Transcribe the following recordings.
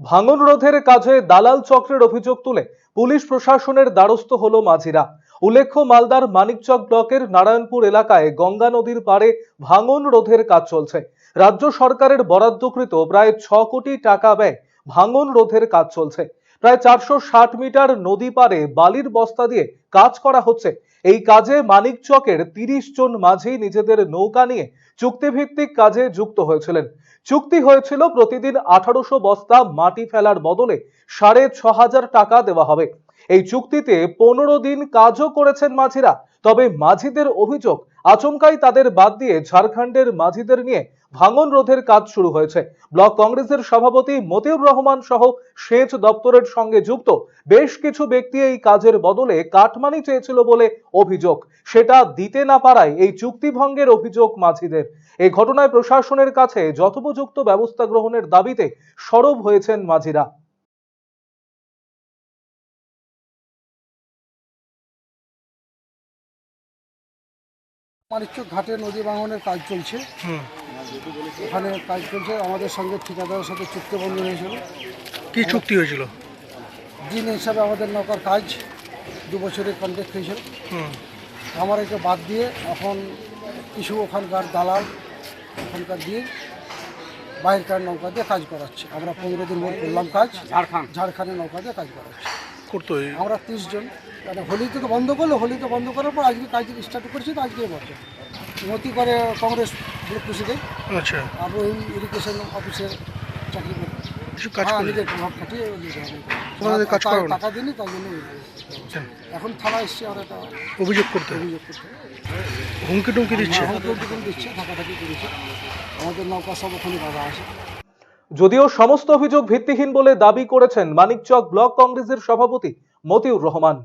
ভাঙন রোধের কাজে দালাল চক্রের অভিযোগ তুলে পুলিশ প্রশাসনের দ্বারস্থ হল মাঝিরা। উল্লেখ্য, মালদার মানিকচক ব্লকের নারায়ণপুর এলাকায় গঙ্গা নদীর পাড়ে ভাঙন রোধের কাজ চলছে। রাজ্য সরকারের বরাদ্দকৃত প্রায় ছ কোটি টাকা ব্যয় ভাঙন রোধের কাজ চলছে। প্রায় চারশো ষাট মিটার নদী পারে বালির বস্তা দিয়ে কাজ করা হচ্ছে। এই কাজে মানিকচকের তিরিশ জন মাঝি নিজেদের নৌকা নিয়ে চুক্তিভিত্তিক কাজে যুক্ত হয়েছিলেন। চুক্তি হয়েছিল প্রতিদিন আঠারোশো বস্তা মাটি ফেলার বদলে সাড়ে ছ হাজার টাকা দেওয়া হবে। এই চুক্তিতে পনেরো দিন কাজও করেছেন মাঝিরা, তবে মাঝিদের অভিযোগ আচমকাই তাদের বাদ দিয়ে ঝাড়খণ্ডের মাঝিদের নিয়ে ভাঙন রোধের কাজ শুরু হয়েছে। ব্লক কংগ্রেসের সভাপতি মতিউর রহমান সহ সেচ দপ্তরের সঙ্গে যুক্ত বেশ কিছু ব্যক্তি এই কাজের বদলে কাটমানি চেয়েছিল বলে অভিযোগ। সেটা দিতে না পারায় এই চুক্তি ভঙ্গের অভিযোগ মাঝিদের। এই ঘটনায় প্রশাসনের কাছে যথোপযুক্ত ব্যবস্থা গ্রহণের দাবিতে সরব হয়েছেন মাঝিরা। মানিকচক ঘাটে নদী ভাঙনের কাজ চলছে। ওখানে কাজ চলছে আমাদের সঙ্গে ঠিকাদারের সাথে চুক্তিবন্ধ হয়েছিল। কি চুক্তি হয়েছিল? দিন হিসাবে আমাদের নৌকার কাজ দু বছরের কন্ট্যাক্ট হয়েছিল হুম। আমার এটা বাদ দিয়ে এখন কিছু ওখানকার দালাল ওখানকার দিয়ে বাইরকার নৌকা দিয়ে কাজ করাচ্ছে। আমরা পনেরো দিন ভোর করলাম কাজ। ঝাড়খণ্ড। ঝাড়খণ্ডের নৌকা দিয়ে কাজ করাচ্ছি। করতো আমরা তিরিশ জন। মানে হোলিতে তো বন্ধ করল হোলিতে বন্ধ করার পর আজকে কাজ স্টার্ট করেছি তো আজকে বছর মতি করে কংগ্রেস ব্লক প্রেসিডেন্ট আচ্ছা। আর ইরিগেশন অফিসে চাকরি করে হ্যাঁ, টাকা- দিনই জন্য আচ্ছা, এখন থানা এসছে আর একটা অভিযোগ করতে অভিযোগ করতে হুমকি টুমকি দিচ্ছে? হুমকি টিকুন দিচ্ছে থাকাথাকি করেছে। আমাদের নৌকা সব ওখানে বাধা আছে। যদিও সমস্ত অভিযোগ ভিত্তিহীন বলে দাবি করেছেন মানিকচক ব্লক কংগ্রেসের সভাপতি মতিউর রহমান।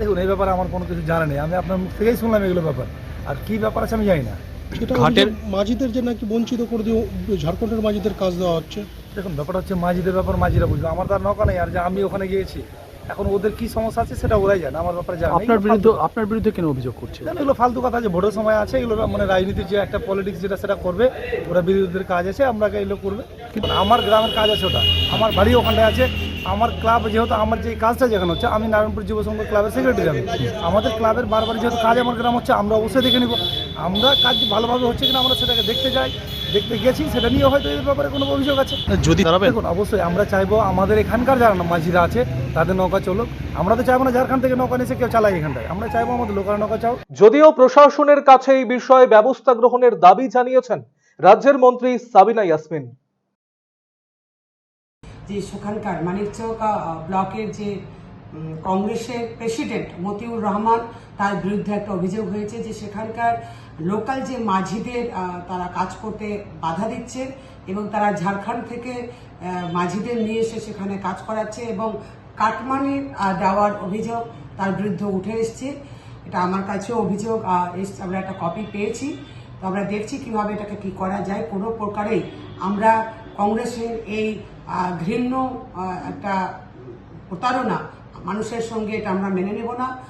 দেখুন এই ব্যাপারে আমার কোনো কিছু জানা নেই। আমি আপনার মুখ থেকেই শুনলাম এগুলো ব্যাপার। আর কি ব্যাপার আছে আমি জানি না। ঘাটের মাঝিদের যে নাকি বঞ্চিত করে দিয়ে ঝাড়খণ্ডের মাঝিদের কাজ দেওয়া হচ্ছে। দেখুন ব্যাপারটা হচ্ছে মাঝিদের ব্যাপার মাঝিরা বুঝবে। আমার তার নৌকা নেই আর যে আমি ওখানে গিয়েছি এখন ওদের কি সমস্যা আছে সেটা ওরাই জানে আমার ব্যাপারে জানে আপনার বিরুদ্ধে আপনার বিরুদ্ধে কেন অভিযোগ করছে? এগুলো ফালতু কথা আছে ভোটের সময় আছে এগুলো মানে রাজনীতির যে একটা পলিটিক্স যেটা সেটা করবে ওরা বিরোধীদের কাজ আছে আমরা এগুলো করবে। কিন্তু আমার গ্রামের কাজ আছে ওটা। আমার বাড়ি ওখানটায় আছে আমার ক্লাব যেহেতু আমার যে কাজটা যেখানে হচ্ছে আমি নারায়ণপুর যুব সংঘ ক্লাবের সেক্রেটারি আমি। আমাদের ক্লাবের বারবার যেহেতু কাজ আমার গ্রাম হচ্ছে আমরা অবশ্যই দেখে নিব। আমরা কাজ ভালোভাবে হচ্ছে কিনা আমরা সেটাকে দেখতে যাই দেখতে গেছি সেটা নিয়ে হয়তো এই ব্যাপারে কোনো অভিযোগ আছে। যদি দেখুন অবশ্যই আমরা চাইব আমাদের এখানকার যারা মাঝিরা আছে তাদের নৌকা চলুক। আমরা তো চাইব না ঝাড়খণ্ড থেকে নৌকা নিয়ে এসে কেউ চালাই এখানটায়। আমরা চাইব আমাদের লোকাল নৌকা চাও যদিও প্রশাসনের কাছে এই বিষয়ে ব্যবস্থা গ্রহণের দাবি জানিয়েছেন রাজ্যের মন্ত্রী সাবিনা ইয়াসমিন। যে সেখানকার মানিকচক ব্লকের যে কংগ্রেসের প্রেসিডেন্ট মতিউর রহমান, তার বিরুদ্ধে একটা অভিযোগ হয়েছে যে সেখানকার লোকাল যে মাঝিদের তারা কাজ করতে বাধা দিচ্ছে এবং তারা ঝাড়খণ্ড থেকে মাঝিদের নিয়ে এসে সেখানে কাজ করাচ্ছে এবং কাটমানি দেওয়ার অভিযোগ তার বিরুদ্ধে উঠে এসছে। এটা আমার কাছেও অভিযোগ এসছে আমরা একটা কপি পেয়েছি। তো আমরা দেখছি কীভাবে এটাকে কি করা যায়। কোনো প্রকারেই আমরা কংগ্রেসের এই ঘৃণ্য একটা প্রতারণা। মানুষের সঙ্গে এটা আমরা মেনে নেব না।